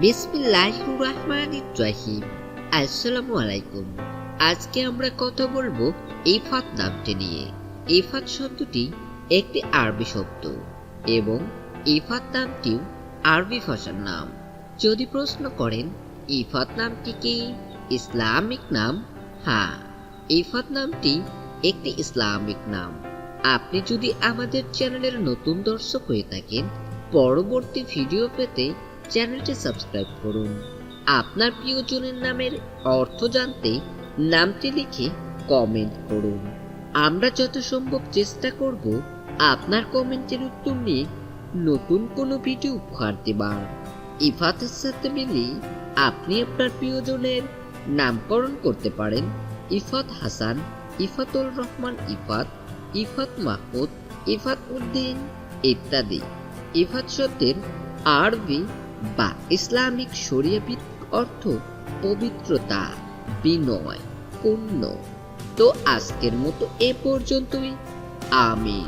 বিসমিল্লাহ রহমান রাহিম। আসসালামু আলাইকুম আজকে আমরা কথা বলব ইফাত নামটি নিয়ে। ইফাত শব্দটি একটি আরবি শব্দ এবং ইফাত নামটিও আরবি ভাষার নাম। যদি প্রশ্ন করেন, ইফাত নামটি কি? ইসলামিক নাম? হ্যাঁ ইফাত নামটি একটি ইসলামিক নাম। আপনি যদি আমাদের চ্যানেলের নতুন দর্শক হয়ে থাকেন, পরবর্তী ভিডিও পেতে চ্যানেলটি সাবস্ক্রাইব করুন। আপনার প্রিয়জনের নামের অর্থ জানতে নামটি লিখে কমেন্ট করুন। আমরা যত সম্ভব চেষ্টা করব আপনার কমেন্টের উত্তর নিয়ে নতুন কোনো ভিডিও উপহার দেবার। ইফাতের সাথে মিলে আপনি আপনার প্রিয়জনের নামকরণ করতে পারেন ইফাত হাসান, ইফাতুল রহমান ইফাত ইফাত মাহমুদ, ইফাত উদ্দিন ইত্যাদি। ইফাত শব্দের আরবি বা ইসলামিক শরিয়াবিদ অর্থ পবিত্রতা বিনয় পূর্ণ তো আজকের মতো এ পর্যন্তই। আমি